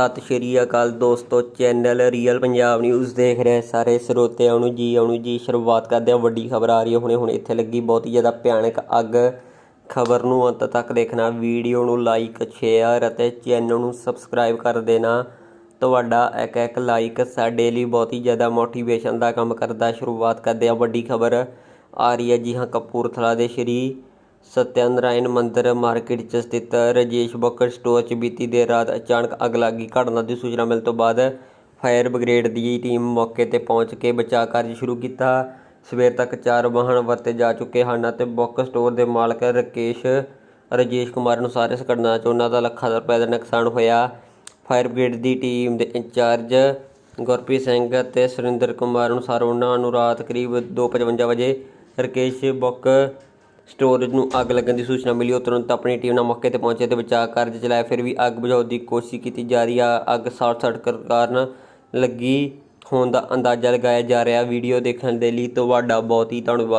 ਸਤਿ ਸ਼੍ਰੀ ਅਕਾਲ ਦੋਸਤੋ, channel real Punjab news ਦੇਖ ਰਹੇ ਸਾਰੇ ਸਰੋਤਿਆਂ ਨੂੰ। ਜੀ ਆਉਣੂ ਜੀ, ਸ਼ੁਰੂਆਤ ਕਰਦੇ ਹਾਂ। ਵੱਡੀ ਖਬਰ ਆ ਰਹੀ ਹੈ। ਹੁਣੇ ਹੁਣੇ ਇੱਥੇ ਲੱਗੀ ਬਹੁਤ ਹੀ ਜ਼ਿਆਦਾ ਭਿਆਨਕ ਅੱਗ। ਖਬਰ ਨੂੰ ਅੰਤ ਤੱਕ ਦੇਖਣਾ, ਵੀਡੀਓ ਨੂੰ ਲਾਈਕ ਸ਼ੇਅਰ ਅਤੇ ਚੈਨਲ ਨੂੰ ਸਬਸਕ੍ਰਾਈਬ ਕਰ ਦੇਣਾ। ਤੁਹਾਡਾ ਇੱਕ ਇੱਕ ਲਾਈਕ ਸਾਡੇ ਲਈ ਬਹੁਤ ਹੀ ਜ਼ਿਆਦਾ ਮੋਟੀਵੇਸ਼ਨ ਦਾ ਕੰਮ ਕਰਦਾ। ਸ਼ੁਰੂਆਤ ਕਰਦੇ ਹਾਂ। ਵੱਡੀ ਖਬਰ ਆ ਰਹੀ ਹੈ ਜੀ, ਹਾਂ, ਕਪੂਰਥਲਾ ਦੇ ਸ਼੍ਰੀ ਸਤਿਆਨਾਰਾਇਣ ਮੰਦਿਰ ਮਾਰਕੀਟ 'ਚ ਸਥਿਤ ਰਜੇਸ਼ ਬੁੱਕ ਸਟੋਰ 'ਚ ਬੀਤੀ ਦੇਰ ਰਾਤ ਅਚਾਨਕ ਅੱਗ ਲੱਗੀ ਘਟਨਾ ਦੀ ਸੂਚਨਾ ਮਿਲਣ ਤੋਂ ਬਾਅਦ ਫਾਇਰ ਬ੍ਰਿਗੇਡ ਦੀ ਟੀਮ ਮੌਕੇ ਤੇ ਪਹੁੰਚ ਕੇ ਬਚਾਅ ਕਾਰਜ ਸ਼ੁਰੂ ਕੀਤਾ। ਸਵੇਰ ਤੱਕ ਚਾਰ ਵਾਹਨ ਵਰਤੇ ਜਾ ਚੁੱਕੇ ਹਨ ਅਤੇ ਬੁੱਕ ਸਟੋਰ ਦੇ ਮਾਲਕ ਰਕੇਸ਼, ਰਜੇਸ਼ ਕੁਮਾਰ ਅਨੁਸਾਰ ਇਸ ਘਟਨਾ 'ਚ ਉਹਨਾਂ ਦਾ ਲੱਖਾਂ ਰੁਪਏ ਦਾ ਨੁਕਸਾਨ ਹੋਇਆ। ਫਾਇਰ ਬ੍ਰਿਗੇਡ ਦੀ ਟੀਮ ਦੇ ਇੰਚਾਰਜ ਗੁਰਪ੍ਰੀਤ ਸਿੰਘ ਅਤੇ ਸੁਰਿੰਦਰ ਕੁਮਾਰ ਅਨੁਸਾਰ ਉਹਨਾਂ ਨੂੰ ਰਾਤ ਕਰੀਬ 2:55 ਵਜੇ ਰਕੇਸ਼ ਬੁੱਕ ਸਟੋਰ ਨੂੰ ਅੱਗ ਲੱਗਣ ਦੀ ਸੂਚਨਾ ਮਿਲੀ। ਉਹ ਤੁਰੰਤ ਆਪਣੀ ਟੀਮ ਨਾਲ ਮੌਕੇ ਤੇ ਪਹੁੰਚੇ ਤੇ ਬਚਾਅ ਕਾਰਜ ਚਲਾਇਆ। ਫਿਰ ਵੀ ਅੱਗ ਬੁਝਾਉਣ ਦੀ ਕੋਸ਼ਿਸ਼ ਕੀਤੀ ਜਾ ਰਹੀ ਆ। ਅੱਗ ਸ਼ਾਰਟ ਸਰਕਟ ਕਾਰਨ ਲੱਗੀ ਹੋਣ ਦਾ ਅੰਦਾਜ਼ਾ ਲਗਾਇਆ ਜਾ ਰਿਹਾ। ਵੀਡੀਓ ਦੇਖਣ ਦੇ ਲਈ ਤੁਹਾਡਾ ਬਹੁਤ ਹੀ ਧੰਨਵਾਦ।